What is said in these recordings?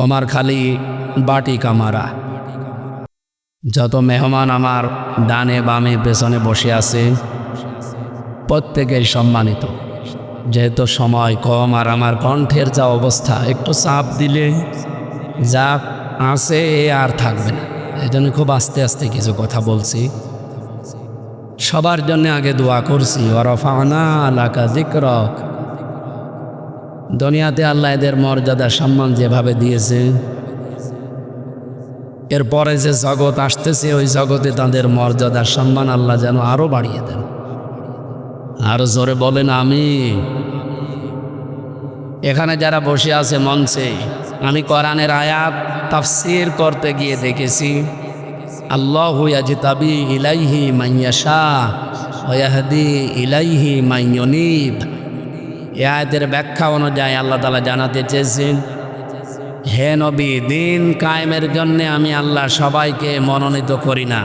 কমারখালি বাটি কামারা। যত মেহমান আমার ডানে বামে পেছনে বসে আছে, প্রত্যেকেই সম্মানিত। যেহেতু সময় কম আর আমার কণ্ঠের যা অবস্থা, একটু চাপ দিলে যা আছে আর থাকবে না। এই জন্য খুব আস্তে আস্তে কিছু কথা বলছি। সবার জন্য আগে দোয়া করছি ওরফানা আলাকা জিক্রক দুনিয়াতে আল্লাহ এদের মর্যাদা, সম্মান যেভাবে দিয়েছে, এরপরে যে জগৎ আসতেছে, ওই জগতে তাদের মর্যাদার সম্মান আল্লাহ যেন আরও বাড়িয়ে দেন। আরও জোরে বলেন আমি এখানে যারা বসে আছে মঞ্চে, আমি কোরআনের আয়াত তাফসির করতে গিয়ে দেখেছি, আল্লাহ তাবি ইলাইহি মাইয়াশা ওয়াহদি ইলাইহি মাইয়নিব এ আয়াতের ব্যাখ্যা অনুযায়ী আল্লাহ তালা জানাতে চেয়েছেন, হে নবী, দিন কায়েমের জন্যে আমি আল্লাহ সবাইকে মনোনীত করি না।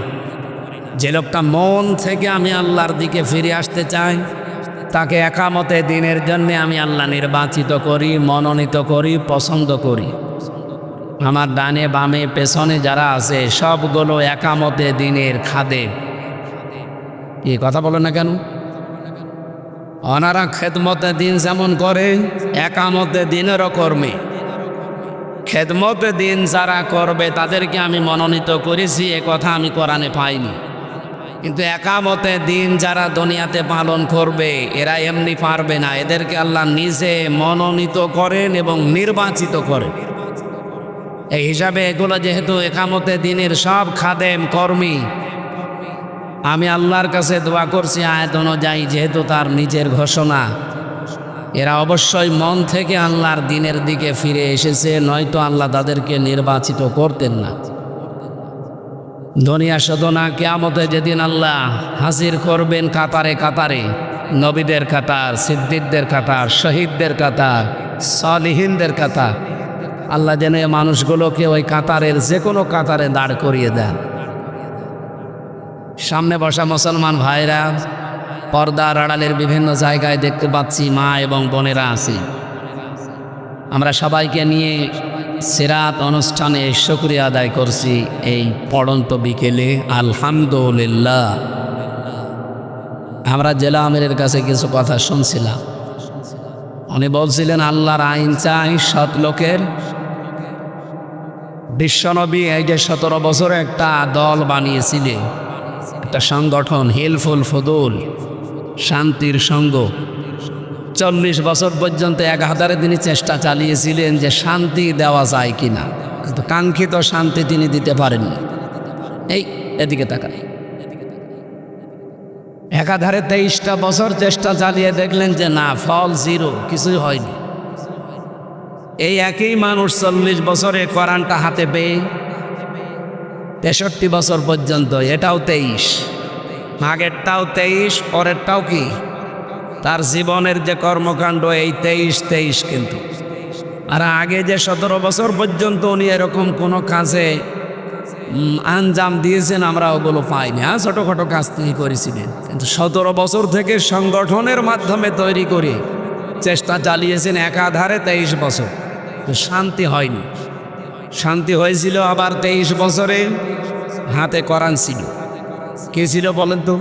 যে লোকটা মন থেকে আমি আল্লাহর দিকে ফিরে আসতে চাই, তাকে একামতে দিনের জন্য আমি আল্লাহ নির্বাচিত করি, মনোনীত করি, পছন্দ করি। আমার ডানে বামে পেছনে যারা আছে, সবগুলো একামতে দিনের খাদে। কি কথা বলো না কেন? অনারা খেদমতে দিন যেমন করে, একামতে দিনেরও কর্মী। খেদমতে দিন যারা করবে, তাদেরকে আমি মনোনীত করেছি, এ কথা আমি কোরআনে পাইনি। কিন্তু একামতে দিন যারা দুনিয়াতে পালন করবে, এরা এমনি পারবে না। এদেরকে আল্লাহ নিজে মনোনীত করেন এবং নির্বাচিত করেন। এই হিসাবে এগুলো যেহেতু একামতে দিনের সব খাদেম কর্মী আমি আল্লাহর কাছে দোয়া করছি আয়াত অনুযায়ী, যেহেতু তার নিজের ঘোষণা, এরা অবশ্যই মন থেকে আল্লাহর দিনের দিকে ফিরে এসেছে, নয়তো আল্লাহ তাদেরকে নির্বাচিত করতেন না। দুনিয়া শোধনা কেয়ামতে যেদিন আল্লাহ হাজির করবেন কাতারে কাতারে, নবীদের কাতার, সিদ্দিকদের কাতার, শহীদদের কাতার, সলিহীনদের কাতার, আল্লাহ যেন মানুষগুলোকে ওই কাতারের যে কোনো কাতারে দাঁড় করিয়ে দেন। সামনে বসা মুসলমান ভাইরা পর্দার আড়ালের বিভিন্ন জায়গায় দেখতে পাচ্ছি মা এবং বোনেরা আছে। আমরা সবাইকে নিয়ে সেরাত অনুষ্ঠানে শুক্রিয়া আদায় করছি এই পড়ন্ত বিকেলে। আলহামদুলিল্লাহ। আমরা জেলা আমিরের কাছে কিছু কথা শুনছিলাম। উনি বলছিলেন, আল্লাহর আইন চাই সৎ লোকের। বিশ্বনবী এই যে সতেরো বছরে একটা দল বানিয়েছিলেন। একটা সংগঠন হিলফুল ফদুল, শান্তির সঙ্গ। চল্লিশ বছর পর্যন্ত এক হাজারে তিনি চেষ্টা চালিয়েছিলেন যে শান্তি দেওয়া যায় কিনা। কিন্তু কাঙ্ক্ষিত শান্তি তিনি দিতে পারেননি। এই, এদিকে তাকান। একাধারে তেইশটা বছর চেষ্টা চালিয়ে দেখলেন যে না, ফল জিরো, কিছুই হয়নি। এই একই মানুষ চল্লিশ বছরে কোরআনটা হাতে পেয়ে তেষট্টি বছর পর্যন্ত, এটাও তেইশ। আগেরটাও তেইশ, পরেরটাও কি? তার জীবনের যে কর্মকাণ্ড, এই তেইশ তেইশ কিন্তু। আর আগে যে সতেরো বছর পর্যন্ত উনি এরকম কোনো কাজে আঞ্জাম দিয়েছেন, আমরা ওগুলো পাইনি। হ্যাঁ ছোটোখাটো কাজ তিনি করেছিলেন। কিন্তু সতেরো বছর থেকে সংগঠনের মাধ্যমে তৈরি করে চেষ্টা চালিয়েছেন একাধারে তেইশ বছর। শান্তি হয়নি। শান্তি হয়েছিল আবার তেইশ বছরে। হাতে করান ছিল। কে ছিল বলেন তো?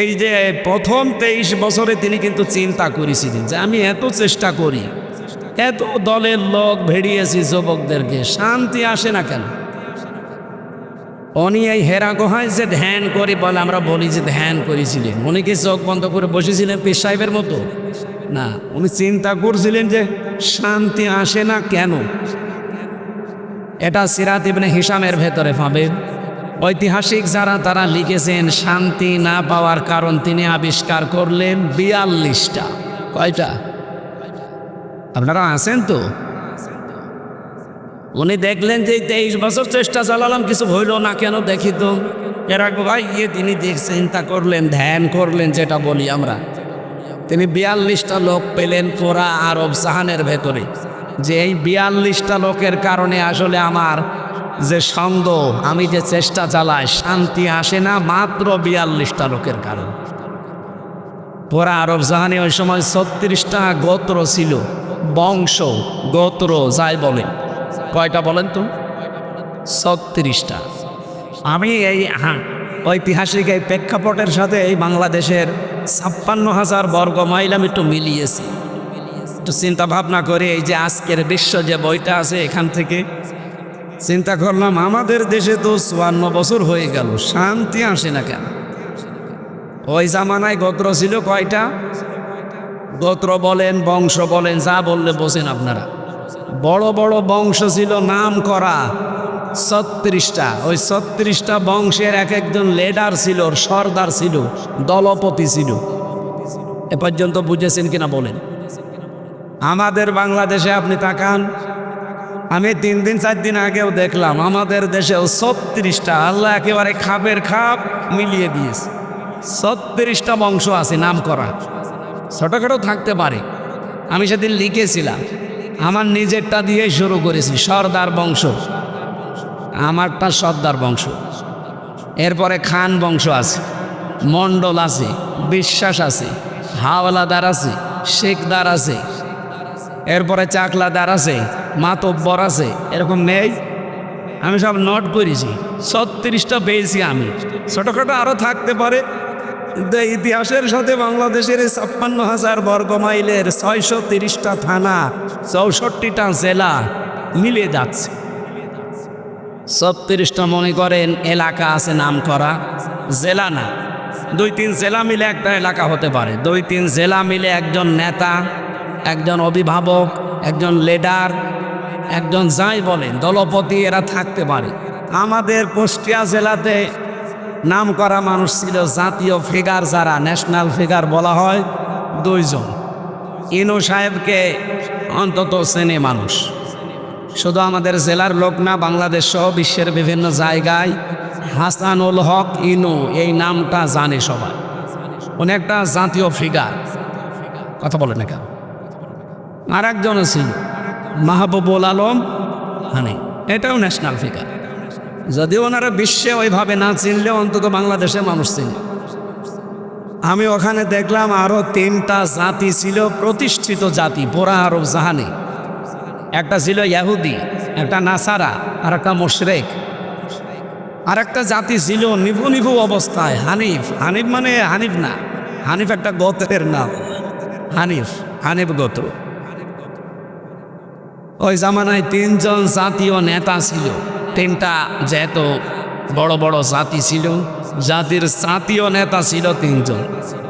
এই যে প্রথম তেইশ বছরে তিনি কিন্তু চিন্তা করেছিলেন যে আমি এত চেষ্টা করি, এত দলের লোক ভেড়িয়েছি যুবকদেরকে, শান্তি আসে না কেন? উনি এই হেরা গোহায় যে ধ্যান করি বলে আমরা বলি যে ধ্যান করেছিলেন। উনি কি চোখ বন্ধ করে বসেছিলেন পীর সাহেবের মতো? না, উনি চিন্তা করছিলেন যে শান্তি আসে না কেন? এটা সিরাত ইবনে হিসামের ভেতরে পাবেন ঐতিহাসিক যারা তারা লিখেছেন, শান্তি না পাওয়ার কারণ তিনি আবিষ্কার করলেন বিয়াল্লিশটা। কয়টা? আপনারা আছেন তো? উনি দেখলেন যে তেইশ বছর চেষ্টা চালালাম, কিছু হইল না কেন দেখি তো। এর ভাই ইয়ে তিনি চিন্তা করলেন, ধ্যান করলেন, যেটা বলি আমরা। তিনি বিয়াল্লিশটা লোক পেলেন পুরা আরব সাহানের ভেতরে। যে এই বিয়াল্লিশটা লোকের কারণে আসলে আমার যে সঙ্গ আমি যে চেষ্টা চালাই, শান্তি আসে না মাত্র বিয়াল্লিশটা লোকের কারণ। পুরা আরব জাহানে ওই সময় ছত্রিশটা গোত্র ছিল। বংশ, গোত্র, যাই বলে কয়টা বলেন তো? ছত্রিশটা। আমি এই হ্যাঁ ঐতিহাসিক এই প্রেক্ষাপটের সাথে এই বাংলাদেশের ছাপ্পান্ন হাজার বর্গ মাইল আমি একটু মিলিয়েছি। একটু চিন্তা ভাবনা করে, এই যে আজকের বিশ্ব যে বইটা আছে এখান থেকে। চিন্তা করলাম, আমাদের দেশে তো চুয়ান্ন বছর হয়ে গেল, শান্তি আসে না কেন? ওই জামানায় গোত্র ছিল কয়টা? গোত্র বলেন, বংশ বলেন, যা বললে বোঝেন আপনারা। বড় বড় বংশ ছিল, নাম করা ছত্রিশটা। ওই ছত্রিশটা বংশের এক একজন লেডার ছিল, সর্দার ছিল, দলপতি ছিল। এ পর্যন্ত বুঝেছেন কিনা বলেন? আমাদের বাংলাদেশে আপনি তাকান আমি তিন দিন, চার দিন আগেও দেখলাম, আমাদের দেশেও ছত্রিশটা আল্লাহ একেবারে খাপের খাপ মিলিয়ে দিয়েছে। ছত্রিশটা বংশ আছে নাম করা ছোটোখাটো থাকতে পারে। আমি সেদিন লিখেছিলাম, আমার নিজেরটা দিয়ে শুরু করেছি, সর্দার বংশ। আমারটা সর্দার বংশ। এরপরে খান বংশ আছে, মণ্ডল আছে, বিশ্বাস আছে, হাওলাদার আছে, শেখদার আছে এরপরে চাকলাদার আছে, মাতব্বর আছে, এরকম নেই। আমি সব নোট করেছি, ছত্রিশটা পেয়েছি আমি। ছোটোখাটো আরও থাকতে পারে, কিন্তু ইতিহাসের সাথে বাংলাদেশের ছাপ্পান্ন হাজার বর্গ মাইলের ছয়শো তিরিশটা থানা, চৌষট্টিটা জেলা মিলে যাচ্ছে। ছত্রিশটা মনে করেন এলাকা আছে নাম করা জেলা না। দুই তিন জেলা মিলে একটা এলাকা হতে পারে। দুই তিন জেলা মিলে একজন নেতা একজন অভিভাবক, একজন লিডার একজন যাই বলেন, দলপতি এরা থাকতে পারে। আমাদের কুষ্টিয়া জেলাতে নাম করা মানুষ ছিল জাতীয় ফিগার যারা ন্যাশনাল ফিগার বলা হয়, দুইজন। ইনু সাহেবকে অন্তত চেনে মানুষ। শুধু আমাদের জেলার লোক না, বাংলাদেশ সহ বিশ্বের বিভিন্ন জায়গায় হাসানুল হক, ইনু, এই নামটা জানে সবাই। অনেকটা জাতীয় ফিগার কথা বলে না কেন? আর একজন ছিল মাহবুবুল আলম হানি। এটাও ন্যাশনাল ফিগার যদিও ওনারা বিশ্বে ওইভাবে না চিনলে অন্তত বাংলাদেশে মানুষ চিনে। আমি ওখানে দেখলাম আরও তিনটা জাতি ছিল, প্রতিষ্ঠিত জাতি পোড়া আরব জাহানি। একটা ছিল ইয়াহুদি, একটা নাসারা, আর একটা মোশরেক। আর একটা জাতি ছিল নিভু নিভু অবস্থায়, হানিফ। হানিফ মানে হানিফ না, হানিফ একটা গোত্রের নাম। হানিফ হানিফ গোত্র। ওই জামানায় তিনজন জাতীয় নেতা ছিল। তিনটা যেহেতু বড় বড় জাতি ছিল, জাতির জাতীয় নেতা ছিল তিনজন।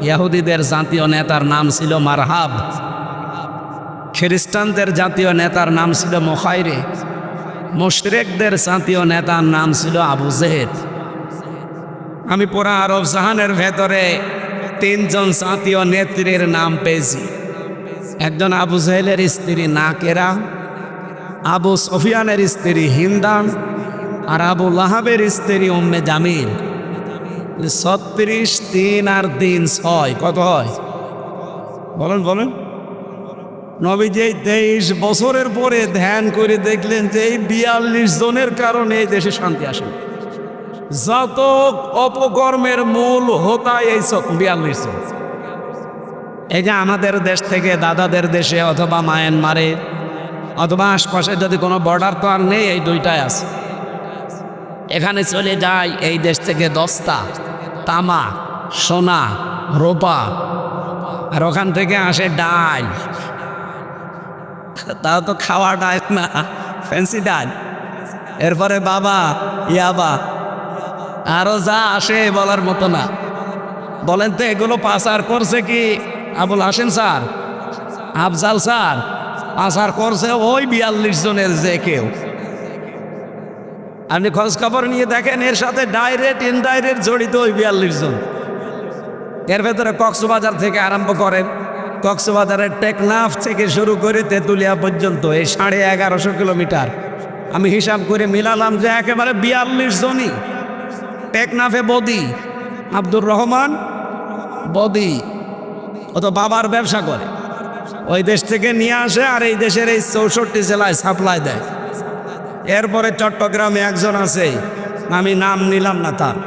ইয়াহুদিদের জাতীয় নেতার নাম ছিল মারহাব। খ্রিস্টানদের জাতীয় নেতার নাম ছিল মোখাইরে। মুশরেকদের জাতীয় নেতার নাম ছিল আবু জেহেদ। আমি পুরা আরব জাহানের ভেতরে তিনজন জাতীয় নেত্রীর নাম পেয়েছি। একজন আবু জেহেলের স্ত্রী নাকেরা আবু সফিয়ানের স্ত্রী হিন্দান আর আবু লাহাবের স্ত্রী উম্মে জামিল। ছত্রিশ তিন আর তিন ছয়, কত হয়? বলেন বলেন। নবীজি এই তেইশ বছরের পরে ধ্যান করে দেখলেন যে এই বিয়াল্লিশ জনের কারণে এই দেশে শান্তি আসে যত অপকর্মের মূল হোতা এই বিয়াল্লিশ জন। এই যে আমাদের দেশ থেকে দাদাদের দেশে অথবা মায়ানমারে অথবা আশপাশে যদি কোনো বর্ডার তো আর নেই, এই দুইটাই আছে। এখানে চলে যায় এই দেশ থেকে দস্তা, তামা, সোনা, রোপা, আর ওখান থেকে আসে ডাল। তাও তো খাওয়া ডাল না ফ্যান্সি ডাল। এরপরে বাবা, ইয়াবা। আরও যা আসে বলার মতো না। বলেন তো এগুলো পাচার করছে কি? আবুল হাসেন স্যার। আফজাল স্যার। পাচার করছে ওই বিয়াল্লিশ জনের যে কেউ। আপনি খোঁজ খবর নিয়ে দেখেন, এর সাথে ডাইরেক্ট ইনডাইরেক্ট জড়িত ওই বিয়াল্লিশ জন। এর ভেতরে কক্সবাজার থেকে আরম্ভ করেন কক্সবাজারের টেকনাফ থেকে শুরু করে তেঁতুলিয়া পর্যন্ত, এই সাড়ে এগারোশো কিলোমিটার। আমি হিসাব করে মিলালাম যে একেবারে বিয়াল্লিশ জনই। টেকনাফে বদি, আব্দুর রহমান বদি। ও তো বাবার ব্যবসা করে। ওই দেশ থেকে নিয়ে আসে আর এই দেশের এই চৌষট্টি জেলায় সাপ্লাই দেয়। এরপরে চট্টগ্রামে একজন আছে, আমি নাম নিলাম না তার।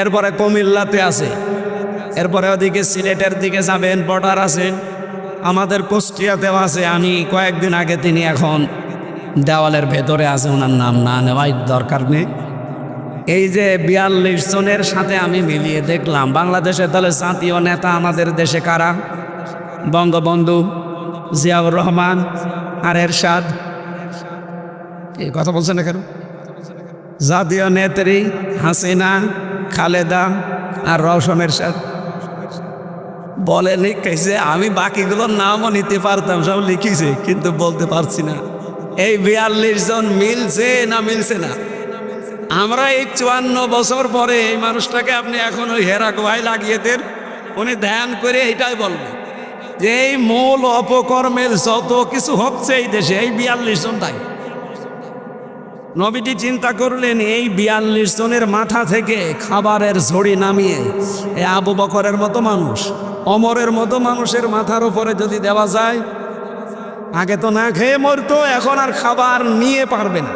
এরপরে কুমিল্লাতে আছে। এরপরে ওদিকে সিলেটের দিকে যাবেন বর্ডার আছেন আমাদের কুষ্টিয়াতেও আছে, আমি কয়েকদিন আগে তিনি এখন দেওয়ালের ভেতরে আছে, ওনার নাম না নেওয়াই দরকার নেই। এই যে বিয়াল্লিশ জনের সাথে আমি মিলিয়ে দেখলাম, বাংলাদেশে তাহলে জাতীয় নেতা আমাদের দেশে কারা? বঙ্গবন্ধু জিয়াউর রহমান আর এরশাদ। এই কথা বলছেন না কেন? জাতীয় নেত্রী হাসিনা, খালেদা আর রওশন এরশাদ। বলেনি কেছে আমি বাকিগুলোর নামও নিতে পারতাম, সব লিখিছে, কিন্তু বলতে পারছি না। এই বিয়াল্লিশ জন মিলছে না মিলছে না? আমরা এই চুয়ান্ন বছর পরে এই মানুষটাকে আপনি এখন ওই হেরা গোহাই লাগিয়ে দেন, উনি ধ্যান করে এইটাই বলবে যে এই মূল অপকর্মের যত কিছু হচ্ছে এই দেশে, এই বিয়াল্লিশ জন তাই। নবীটি চিন্তা করলেন, এই বিয়াল্লিশ জনের মাথা থেকে খাবারের ঝড়ি নামিয়ে এ আবু বকরের মতো মানুষ, অমরের মতো মানুষের মাথার উপরে যদি দেওয়া যায়, আগে তো না খেয়ে মরতো, এখন আর খাবার নিয়ে পারবে না।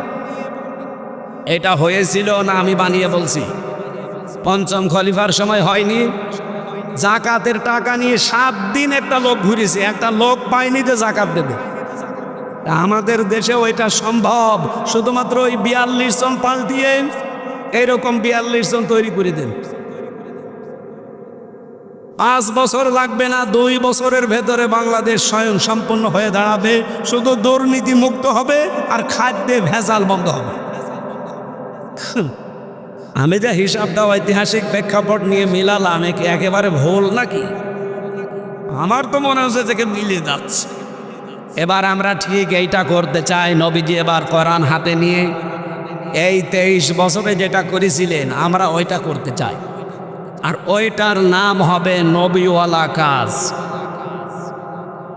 এটা হয়েছিল না আমি বানিয়ে বলছি। পঞ্চম খলিফার সময় হয়নি। জাকাতের টাকা নিয়ে সাত দিন একটা লোক ঘুরেছে, একটা লোক পায়নি যে জাকাত দেবে। আমাদের দেশে ওইটা সম্ভব। শুধুমাত্র ওই বিয়াল্লিশ জন পাল্টিয়ে এইরকম বিয়াল্লিশ জন তৈরি করে দেন। পাঁচ বছর লাগবে না, দুই বছরের ভেতরে বাংলাদেশ স্বয়ং সম্পূর্ণ হয়ে দাঁড়াবে। শুধু দুর্নীতি মুক্ত হবে আর খাদ্যে ভেজাল বন্ধ হবে। আমি যে হিসাবটা ঐতিহাসিক প্রেক্ষাপট নিয়ে মিলালাম কি একেবারে ভুল নাকি? আমার তো মনে হচ্ছে যে মিলে যাচ্ছে। এবার আমরা ঠিক এইটা করতে চাই নবীজি এবার কোরআন হাতে নিয়ে এই তেইশ বছরে যেটা করেছিলেন আমরা ওইটা করতে চাই। আর ওইটার নাম হবে নবীওয়ালা কাজ।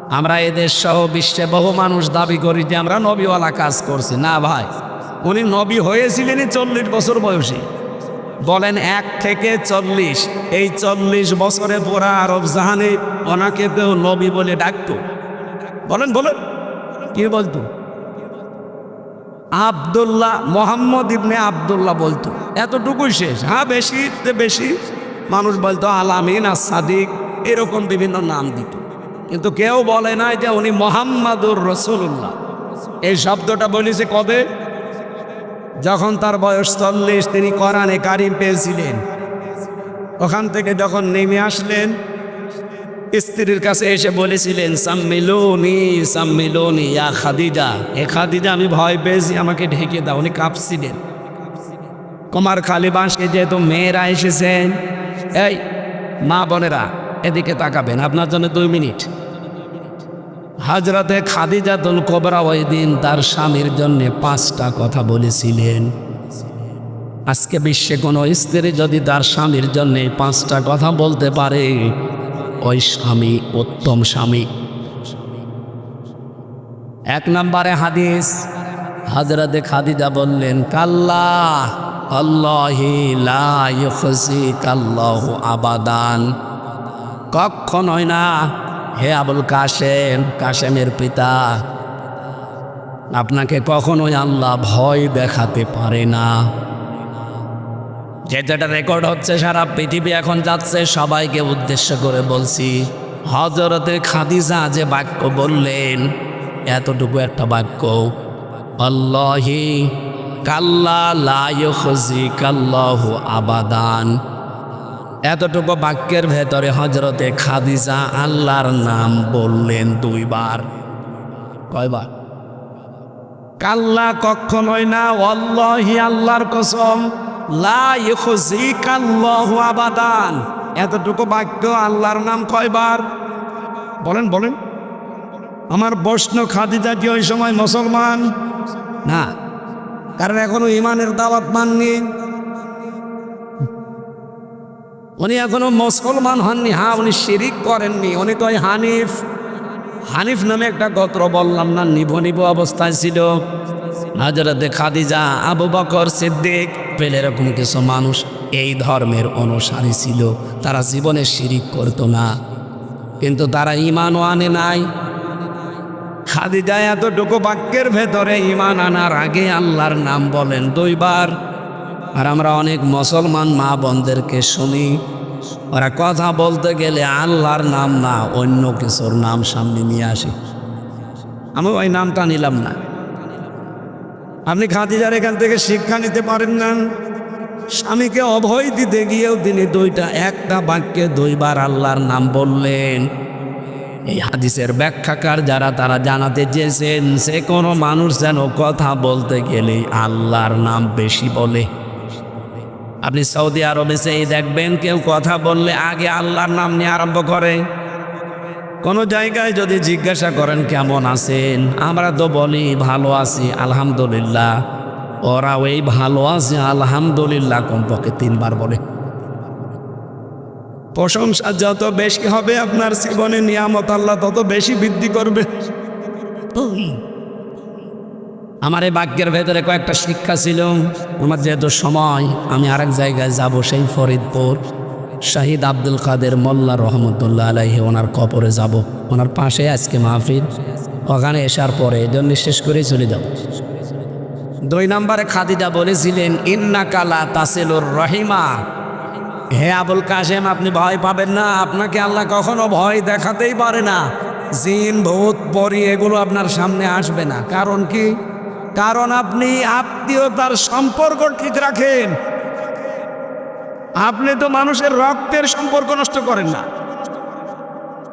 আমরা এদেশ সহ বিশ্বে বহু মানুষ দাবি করি যে আমরা নবীওয়ালা কাজ করছি। না ভাই উনি নবী হয়েছিলেনই চল্লিশ বছর বয়সী। বলেন এক থেকে চল্লিশ। এই চল্লিশ বছরে পুরা আরব জাহানে ওনাকে কেউ নবী বলে ডাকতো। বলেন বলেন। কি বলতো? আবদুল্লাহ, মোহাম্মদ ইবনে আবদুল্লাহ বলতো। এতটুকুই শেষ। হ্যাঁ বেশি বেশি। মানুষ বলতো, আলামিন আর সাদিক এরকম বিভিন্ন নাম দিত। কিন্তু কেউ বলে না যে উনি মোহাম্মদুর রসুল্লাহ এই শব্দটা বলেছে কবে? যখন তার বয়স চল্লিশ, তিনি কোরআনে কারিম পেয়েছিলেন। ওখান থেকে যখন নেমে আসলেন, স্ত্রীর কাছে এসে বলেছিলেন, সাম্মিলুনি সাম্মিলুনি, ইয়া খাদিজা। এ খাদিজা, আমি ভয় পেয়েছি, আমাকে ঢেকে দাও। উনি কাঁপছিলেন। কুমার খালি বাঁশকে যেহেতু মেয়েরা এসেছেন, এই মা বোনেরা, এদিকে তাকাবেন, আপনার জন্য দুই মিনিট। হাজরাতে খাদিজাতুল কোবরা ওই দিন তার স্বামীর জন্য পাঁচটা কথা বলেছিলেন। আজকে বিশ্বে কোনো স্ত্রী যদি তার স্বামীর জন্য পাঁচটা কথা বলতে পারে, ওই স্বামী উত্তম স্বামী। এক নম্বরে হাদিস, হাজরাতে খাদিজা বললেন, কাল্লা, আল্লাহি লা কাল্লাহ আবাদান। কখনোই না হে আবুল কাশেম, কাশেমের পিতা, আপনাকে কখনোই আল্লাহ ভয় দেখাতে পারে না। যে যেটা রেকর্ড হচ্ছে সারা পৃথিবী এখন যাচ্ছে, সবাইকে উদ্দেশ্য করে বলছি হজরতে খাদিজা যে বাক্য বললেন, এতটুকু একটা বাক্য, আল্লাহি কাল্লা লায়ুজি কাল্লাহ আবাদান। এতটুকু বাক্যের ভেতরে হজরতে খাদিজা আল্লাহর নাম বললেন দুইবার। কয়বার? কাল্লা কখনোই না অল্লাহি আল্লাহর কসম আবাদান। এতটুকু বাক্য আল্লাহর নাম কয়বার? বলেন বলেন। আমার বৈষ্ণ খাদিজা কি ওই সময় মুসলমান? না। কারণ এখনও ইমানের দাওয়াত মাননি। উনি এখনও মুসলমান হননি। হ্যাঁ উনি শিরিক করেননি। উনি তো ওই হানিফ। হানিফ নামে একটা গোত্র বললাম না, নিভ নিভ অবস্থায় ছিল। হাজরতে খাদিজা, আবু বকর সিদ্দিক, পেলে এরকম কিছু মানুষ এই ধর্মের অনুসারী ছিল। তারা জীবনে শিরিক করতো না। কিন্তু তারা ইমানও আনে নাই। খাদিজা এতটুকু বাক্যের ভেতরে ইমান আনার আগে আল্লাহর নাম বলেন। দুইবার আর আমরা অনেক মুসলমান মা বোনদেরকে শুনি। ওরা কথা বলতে গেলে আল্লাহর নাম না, অন্য কিছুর নাম সামনে নিয়ে আসে। আমি ওই নামটা নিলাম না। আপনি খাদিজার এখান থেকে শিক্ষা নিতে পারেন না। স্বামীকে অভয় দিতে গিয়েও তিনি দুইটা, একটা বাক্যে দুইবার আল্লাহর নাম বললেন। এই হাদিসের ব্যাখ্যাকার যারা, তারা জানাতে চেয়েছেন সে কোনো মানুষ যেন কথা বলতে গেলে আল্লাহর নাম বেশি বলে। আপনি সৌদি আরবে সেই দেখবেন কেউ কথা বললে আগে আল্লাহর নাম নিয়ে আরম্ভ করে। কোনো জায়গায় যদি জিজ্ঞাসা করেন, কেমন আছেন? আমরা তো বলি, ভালো আছি, আলহামদুলিল্লাহ। ওরা ওই ভালো আছে, আলহামদুলিল্লাহ কমপক্ষে তিনবার বলে। প্রশংসা যত বেশি হবে আপনার জীবনে নিয়ামত আল্লাহ তত বেশি বৃদ্ধি করবে। আমার এই বাক্যের ভেতরে কয়েকটা শিক্ষা ছিল। আমার যেহেতু সময় আমি আরেক জায়গায় যাব, সেই ফরিদপুর। শাহিদ আব্দুল কাদের মোল্লা রহমতুল্লাহ আলাইহি ওনার কপরে যাব। ওনার পাশে আজকে মাহফিল। ওখানে আসার পরে এই জন্য শেষ করেই চলে যাব। দুই নম্বরে খাদিজা বলেছিলেন ইন্না কালা তাসেলুর রহিমা। হে আবুল কাশেম, আপনি ভয় পাবেন না। আপনাকে আল্লাহ কখনো ভয় দেখাতেই পারে না। জিন, ভূত, পরি, এগুলো আপনার সামনে আসবে না। কারণ কি? কারণ আপনি আত্মীয়তার সম্পর্ক ঠিক রাখেন। আপনি তো মানুষের রক্তের সম্পর্ক নষ্ট করেন না।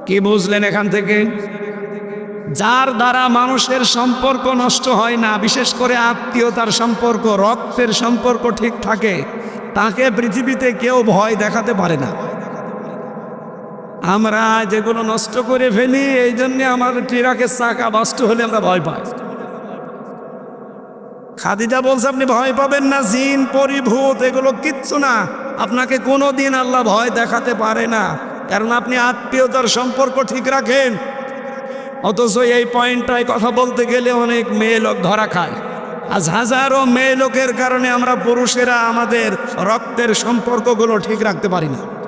কি বুঝলেন এখান থেকে? যার দ্বারা মানুষের সম্পর্ক নষ্ট হয় না, বিশেষ করে আত্মীয়তার সম্পর্ক, রক্তের সম্পর্ক ঠিক থাকে, তাকে পৃথিবীতে কেউ ভয় দেখাতে পারে না। আমরা যেগুলো নষ্ট করে ফেলি, এই জন্যে আমার ট্রাকের চাকা নষ্ট হলে আমরা ভয় পাই। খাদিজা বলছে, আপনি ভয় পাবেন না, জিন, পরিভূত, এগুলো কিচ্ছু না। আপনাকে কোনো দিন আল্লাহ ভয় দেখাতে পারে না। কারণ আপনি আত্মীয়তার সম্পর্ক ঠিক রাখেন। অথচ এই পয়েন্টটায় কথা বলতে গেলে অনেক মেয়ে লোক ধরা খায়। আজ হাজারো মেয়ে লোকের কারণে আমরা পুরুষেরা আমাদের রক্তের সম্পর্কগুলো ঠিক রাখতে পারি না।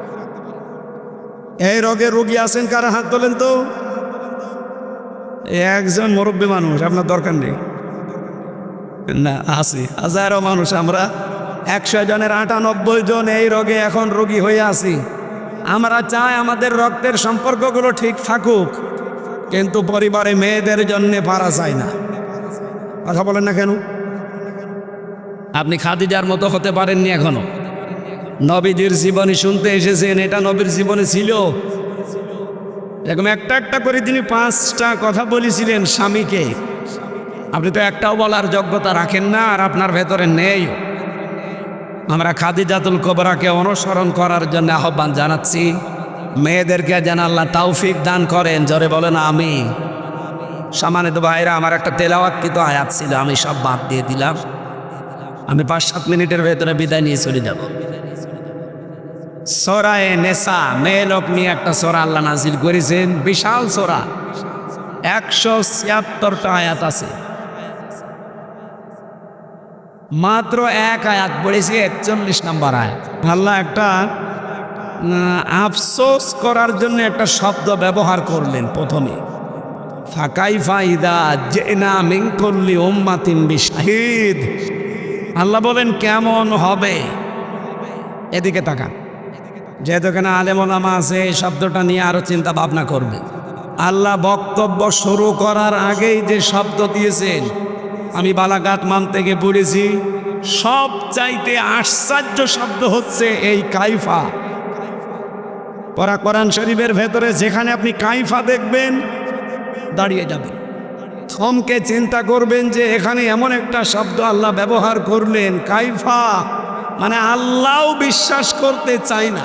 এই রোগে রোগী আছেন কারা? হাত তোলেন তো। একজন মুরব্বী মানুষ, আপনার দরকার নেই। না, আছি। হাজারো মানুষ, আমরা একশো জনের আটানব্বই জন এই রোগে এখন রোগী হয়ে আছি। আমরা চাই আমাদের রক্তের সম্পর্কগুলো ঠিক থাকুক, কিন্তু পরিবারে মেয়েদের জন্যে পারা যায় না। কথা বলেন না কেন? আপনি খাদিজার মতো হতে পারেননি এখনও। নবীজির জীবনী শুনতে এসেছেন, এটা নবীর জীবনে ছিল। এরকম একটা একটা করে তিনি পাঁচটা কথা বলেছিলেন স্বামীকে। আপনি তো একটাও বলার যোগ্যতা রাখেন না, আর আপনার ভেতরে নেই। আমরা খাদিজাতুল কোবরাকে অনুসরণ করার জন্য আহ্বান জানাচ্ছি। মেয়েদেরকে যেন আল্লাহ তৌফিক দান করেন, জোরে বলেন আমি সামানিত ভাইরা, আমার একটা তেলাওয়াতকৃত আয়াত ছিল, আমি সব বাদ দিয়ে দিলাম। আমি পাঁচ সাত মিনিটের ভেতরে বিদায় নিয়ে চলে যাব। সোরায়ে নেশা মেয়ে লোক নিয়ে একটা সোরা আল্লাহ নাজিল করেছেন, বিশাল সোরা। একশো ছিয়াত্তরটা আয়াত আছে। মাত্র এক আয়াত পড়েছি, একচল্লিশ নাম্বার আয়াত। আল্লাহ একটা আফসোস করার জন্য একটা শব্দ ব্যবহার করলেন প্রথমে। ফাঁকাই ফাইদা আল্লাহ বলেন, কেমন হবে? এদিকে তাকান। যেহেতু এখানে আলেমলামা আছে, এই শব্দটা নিয়ে আরও চিন্তা ভাবনা করবে আল্লাহ বক্তব্য শুরু করার আগেই যে শব্দ দিয়েছেন আমি বালাঘাট মান থেকে পড়েছি। সব চাইতে আশ্চর্য শব্দ হচ্ছে এই কাইফা। পরা কোরআন শরীফের ভেতরে যেখানে আপনি কাইফা দেখবেন, দাঁড়িয়ে যাবেন। থমকে চিন্তা করবেন যে এখানে এমন একটা শব্দ আল্লাহ ব্যবহার করলেন, কাইফা। মানে আল্লাহও বিশ্বাস করতে চায় না।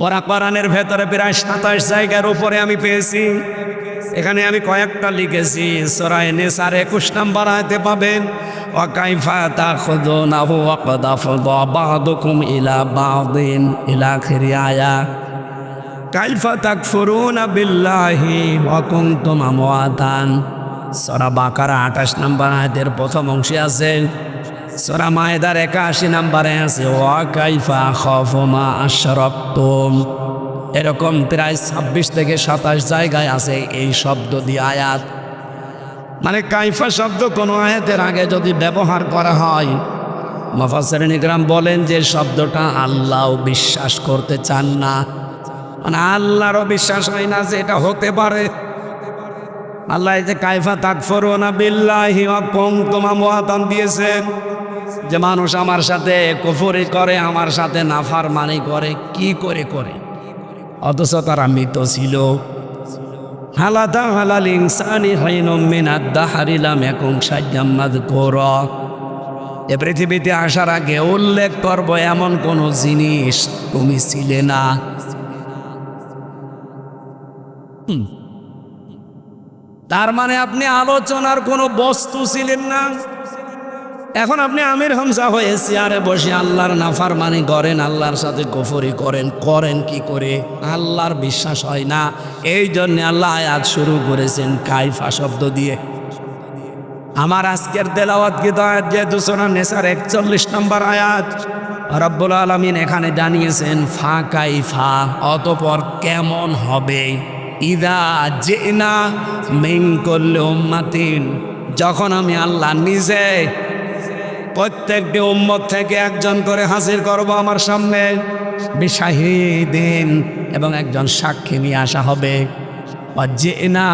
পরা কোরআনের ভেতরে প্রায় সাতাশ জায়গার উপরে আমি পেয়েছি। এখানে আমি কয়েকটা লিখেছি সরাই নেসার একুশ নাম্বার আয়তে পাবেন আফদা বা'দুকুম ইলা আমওয়াতান। সূরা বাকারা 28 নম্বর আয়াতের প্রথম অংশে আছে সূরা মায়েদার 81 নাম্বারে আছে, ওয়া কাইফা খাফু মা আশরাকতুম এরকম প্রায় ছাব্বিশ থেকে সাতাশ জায়গায় আছে এই শব্দ দিয়ে আয়াত। মানে কাইফা শব্দ কোনো আয়াতের আগে যদি ব্যবহার করা হয় মফাসরিনিকরাম বলেন যে শব্দটা আল্লাহ বিশ্বাস করতে চান না। মানে আল্লাহরও বিশ্বাস হয় না যে এটা হতে পারে। আল্লাহ যে কাইফা তাক ফরোনা বিল্লাহি কম তোমা মহাতান দিয়েছেন। যে মানুষ আমার সাথে কুফরি করে, আমার সাথে নাফার মানি করে, কি করে করে? অথচ তারা মৃত ছিল। হালাদা হালাল ইনসানি হাইনম মিনাদ দাহারিলাম এখন সাজ্জাম্মাদ কোর এ পৃথিবীতে আসার আগে উল্লেখ করব, এমন কোন জিনিস তুমি ছিলে না। তার মানে আপনি আলোচনার কোনো বস্তু ছিলেন না? এখন আপনি আমির হামজা হয়ে চেয়ারে বসে আল্লাহর নাফার মানি করেন, আল্লাহর সাথে গফরি করেন করেন কি করে? আল্লাহর বিশ্বাস হয় না। এই জন্যে আল্লাহ আয়াত শুরু করেছেন, কাইফা শব্দ দিয়ে। আমার আজকের তেলাওয়াত গীত আয়াত? যেহেতু সোনা নেশার একচল্লিশ নম্বর আয়াত। রব্বুল আলমিন এখানে জানিয়েছেন, ফা কাইফা, অতপর কেমন হবে? ইদা জেনা মিং করলে যখন আমি আল্লাহ নিজে প্রত্যেকটি উম্মত থেকে একজন করে হাজির করব আমার সামনে। বিশাহিদিন এবং একজন সাক্ষী নিয়ে আসা হবে। না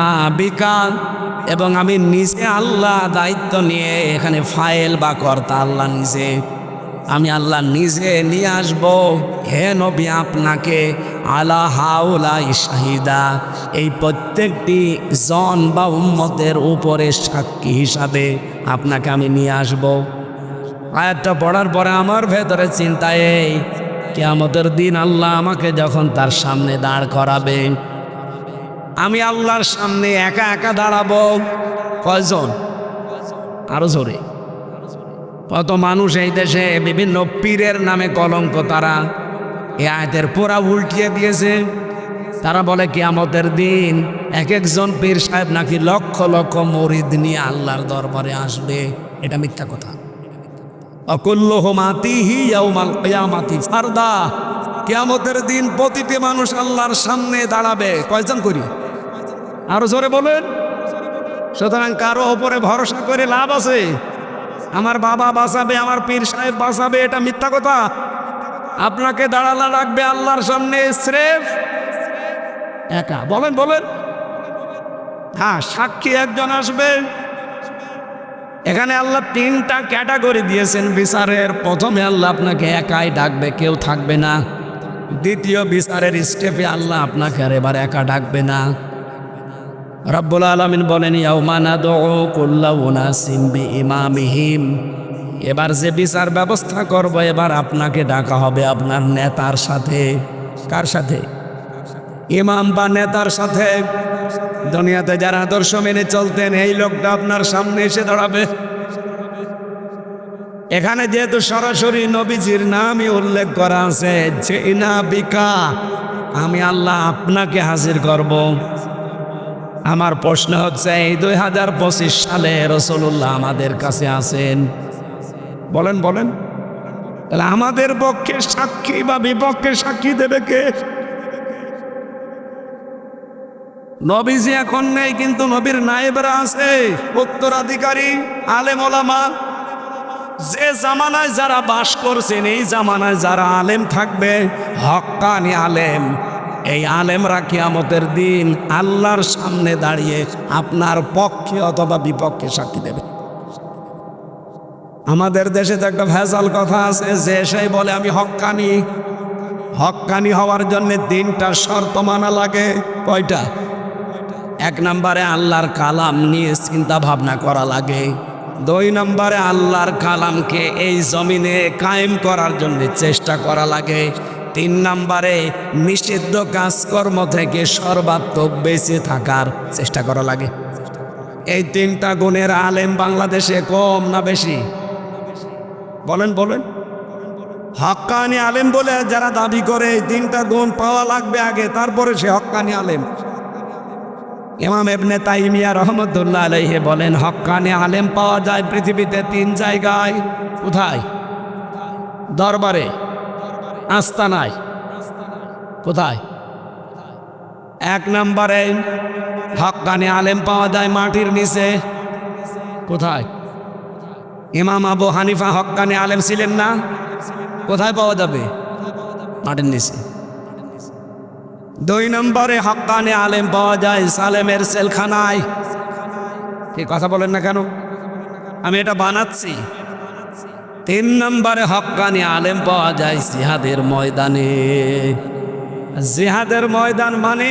এবং আমি নিজে আল্লাহ দায়িত্ব নিয়ে এখানে ফাইল বা কর্তা আল্লাহ নিজে, আমি আল্লাহ নিজে নিয়ে আসব। হে নবী, আপনাকে আলা হাউলা শাহিদা, এই প্রত্যেকটি জন বা উম্মতের উপরে সাক্ষী হিসাবে আপনাকে আমি নিয়ে আসব। আয়াতটা পড়ার পরে আমার ভেতরে চিন্তা এই, কেয়ামতের দিন আল্লাহ আমাকে যখন তার সামনে দাঁড় করাবে, আমি আল্লাহর সামনে একা একা দাঁড়াবো। কয়জন? আরও জোরে। কত মানুষ এই দেশে, বিভিন্ন পীরের নামে কলঙ্ক তারা। এ আয়াতের পোড়া উল্টিয়ে দিয়েছে। তারা বলে, কেয়ামতের দিন এক একজন পীর সাহেব নাকি লক্ষ লক্ষ মরিদ নিয়ে আল্লাহর দরবারে আসবে। এটা মিথ্যা কথা। কিয়ামতের দিন প্রতিটি মানুষ আল্লাহর সামনে দাঁড়াবে। কয়জন করি? আরও জোরে বলেন। সুতরাং কারও ওপরে ভরসা করে লাভ আছে। আমার বাবা বাঁচাবে, আমার পীর সাহেব বাঁচাবে, এটা মিথ্যা কথা। আপনাকে দাঁড়ালা রাখবে আল্লাহর সামনে স্রেফ একা। বলেন বলেন। হ্যাঁ সাক্ষী একজন আসবে। এখানে আল্লাহ তিনটা ক্যাটাগরি দিয়েছেন বিচারের। প্রথমে আল্লাহ আপনাকে একাই ডাকবে, কেউ থাকবে না। দ্বিতীয় বিচারের স্টেপে আল্লাহ আপনাকে আর এবার একা ডাকবে না। রব্বুল আলমিন বলেন ইমামিহিম এবার যে বিচার ব্যবস্থা করব, এবার আপনাকে ডাকা হবে আপনার নেতার সাথে। কার সাথে? ইমাম বা নেতার সাথে দুনিয়াতে যারা আদর্শ মেনে চলতেন, এই লোকটা আপনার সামনে এসে দাঁড়াবে। এখানে যেহেতু সরাসরি নবীজির নামই উল্লেখ করা আছে যে বিকা, আমি আল্লাহ আপনাকে হাজির করব। আমার প্রশ্ন হচ্ছে, এই দুই হাজার পঁচিশ সালে রসুল্লাহ আমাদের কাছে আছেন বলেন বলেন। তাহলে আমাদের পক্ষে সাক্ষী বা বিপক্ষে সাক্ষী দেবে কে? নবীজি এখন নেই, কিন্তু নবীর নায়েবরা আছে। উত্তরাধিকারী আলেম ওলামা যে জামানায় যারা বাস করছেন, এই জামানায় যারা আলেম থাকবে হক্কানি আলেম। এই আলেমরা কিয়ামতের দিন আল্লাহর সামনে দাঁড়িয়ে আপনার পক্ষে অথবা বিপক্ষে সাক্ষী দেবে। আমাদের দেশে তো একটা ভেজাল কথা আছে, যে সেই বলে, আমি হক্কানি হক্কানি হওয়ার জন্য তিনটা শর্ত মানা লাগে। কয়টা? এক নম্বরে আল্লাহর কালাম নিয়ে চিন্তা ভাবনা করা লাগে। দুই নম্বরে আল্লাহর কালামকে এই জমিনে কায়েম করার জন্য চেষ্টা করা লাগে। তিন নম্বরে নিষিদ্ধ কাজকর্ম থেকে সর্বাত্মক বেঁচে থাকার চেষ্টা করা লাগে। এই তিনটা গুণের আলেম বাংলাদেশে কম না বেশি? বলেন বলেন। হক্কানি আলেম বলে যারা দাবি করে, এই তিনটা গুণ পাওয়া লাগবে আগে, তারপরে সে হক্কানি আলেম। ইমাম এবনে তাইমিয়া রহমতুল্লাহ আলাইহে বলেন হক্কানে আলেম পাওয়া যায় পৃথিবীতে তিন জায়গায়। কোথায়? দরবারে। আস্তানায়। কোথায়? এক নম্বরে হক্কানে আলেম পাওয়া যায় মাটির নিচে। কোথায়? ইমাম আবু হানিফা হক্কানে আলেম ছিলেন না? কোথায় পাওয়া যাবে? মাটির নিচে। দুই নম্বরে হক্কানে আলেম পাওয়া যায় সালেমের সেলখানায়। কি কথা বলেন না কেন? আমি এটা বানাচ্ছি। তিন নম্বরে হক্কানি আলেম পাওয়া যায় জিহাদের ময়দানে। জিহাদের ময়দান মানে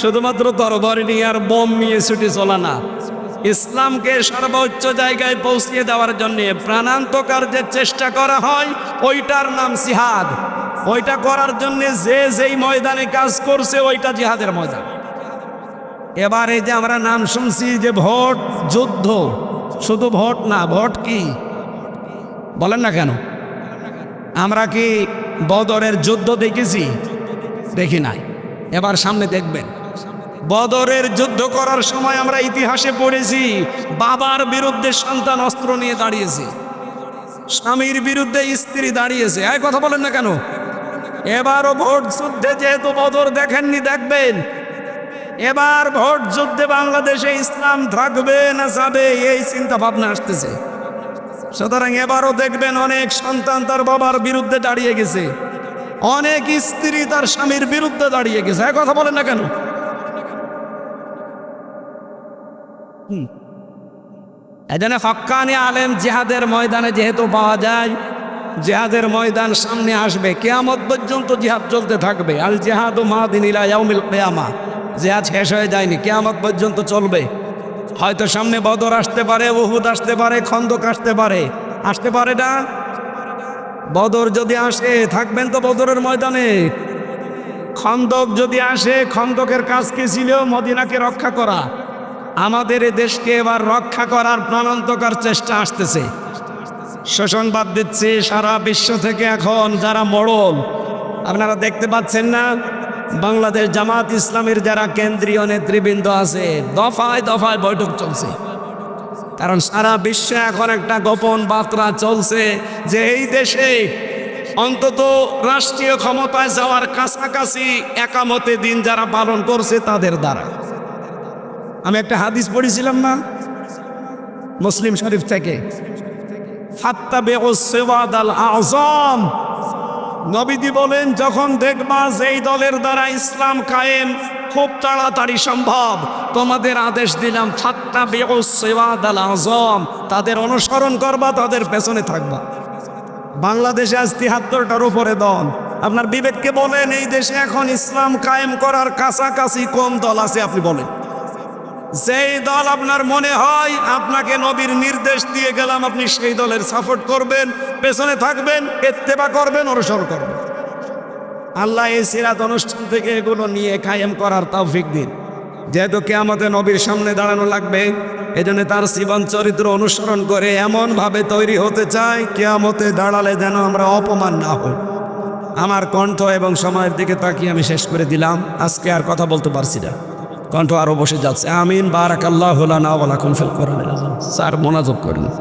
শুধুমাত্র তরবারি নিয়ে আর বোম নিয়ে ছুটি চলা না। ইসলামকে সর্বোচ্চ জায়গায় পৌঁছিয়ে দেওয়ার জন্য প্রাণান্তকার যে চেষ্টা করা হয়, ওইটার নাম জিহাদ। ওইটা করার জন্য যে যেই ময়দানে কাজ করছে, ওইটা জিহাদের ময়দান। এবার এই যে আমরা নাম শুনছি যে ভোট যুদ্ধ, শুধু ভোট না, ভোট কি? বলেন না কেন? আমরা কি বদরের যুদ্ধ দেখেছি? দেখি নাই। এবার সামনে দেখবেন। বদরের যুদ্ধ করার সময় আমরা ইতিহাসে পড়েছি, বাবার বিরুদ্ধে সন্তান অস্ত্র নিয়ে দাঁড়িয়েছে, স্বামীর বিরুদ্ধে স্ত্রী দাঁড়িয়েছে। এক কথা বলেন না কেন? এবারও ভোট যুদ্ধে যেহেতু বদর দেখেননি, দেখবেন। এবার ভোট যুদ্ধে বাংলাদেশে ইসলাম থাকবে না যাবে, এই চিন্তা ভাবনা আসতেছে। সুতরাং এবারও দেখবেন অনেক সন্তান তার বাবার বিরুদ্ধে দাঁড়িয়ে গেছে। অনেক স্ত্রী তার স্বামীর বিরুদ্ধে দাঁড়িয়ে গেছে। এক কথা বলেন না কেন। এজন্য হক্কানি আলেম জেহাদের ময়দানে যেহেতু পাওয়া যায় জেহাদের ময়দান সামনে আসবে, কেয়ামত পর্যন্ত জিহাদ চলতে থাকবে। আল জেহাদ ও মাদিন ইলা ইয়াউমিল কিয়ামা। জেহাদ শেষ হয়ে যায়নি, কেয়ামত পর্যন্ত চলবে। হয়তো সামনে বদর আসতে পারে, উহুদ আসতে পারে, খন্দক আসতে পারে। আসতে পারে না। বদর যদি আসে, থাকবেন তো বদরের ময়দানে। খন্দক যদি আসে, খন্দকের কাজ কি ছিল? মদিনাকে রক্ষা করা। আমাদের দেশকে এবার রক্ষা করার প্রাণান্তকার চেষ্টা আসতেছে। শোষণ বাদ দিচ্ছে সারা বিশ্ব থেকে এখন যারা মরল। আপনারা দেখতে পাচ্ছেন না? বাংলাদেশ জামাত ইসলামের যারা কেন্দ্রীয় নেতৃবৃন্দ আছে, দফায় দফায় বৈঠক চলছে। কারণ সারা বিশ্বে এখন একটা গোপন বার্তা চলছে যে এই দেশে অন্তত রাষ্ট্রীয় ক্ষমতায় যাওয়ার কাছাকাছি একামতে দিন যারা পালন করছে তাদের দ্বারা। আমি একটা হাদিস পড়েছিলাম না? মুসলিম শরীফ থেকে ফাত্তাবে ও সেওয়াদ আল আজম নবীদি বলেন, যখন দেখবা যেই দলের দ্বারা ইসলাম কায়েম, খুব তাড়াতাড়ি সম্ভব। তোমাদের আদেশ দিলাম ফাত্তা বেও সেওয়াদ আল আজম তাদের অনুসরণ করবা, তাদের পেছনে থাকবা। বাংলাদেশে আজ তিহাত্তরটার উপরে দল। আপনার বিবেককে বলেন, এই দেশে এখন ইসলাম কায়েম করার কাছাকাছি কোন দল আছে আপনি বলেন? যেই দল আপনার মনে হয় আপনাকে নবীর নির্দেশ দিয়ে গেলাম, আপনি সেই দলের সাপোর্ট করবেন, পেছনে থাকবেন এত্তেবা করবেন, অনুসরণ করবেন। আল্লাহ এই সিরাত অনুষ্ঠান থেকে এগুলো নিয়ে কায়েম করার তৌফিক দিন। যেহেতু কেয়ামতে নবীর সামনে দাঁড়ানো লাগবে, এজন্য তার জীবন চরিত্র অনুসরণ করে এমনভাবে তৈরি হতে চায় কেয়ামতে দাঁড়ালে যেন আমরা অপমান না হই। আমার কণ্ঠ এবং সময়ের দিকে তাকিয়ে আমি শেষ করে দিলাম। আজকে আর কথা বলতে পারছি না। কণ্ঠ আরও বসে যাচ্ছে। আমিন বারাকাল্লাহ হলানা ওয়ালাকুম ফিল কোরআনিল আযীম স্যার মোনাজাত করেন।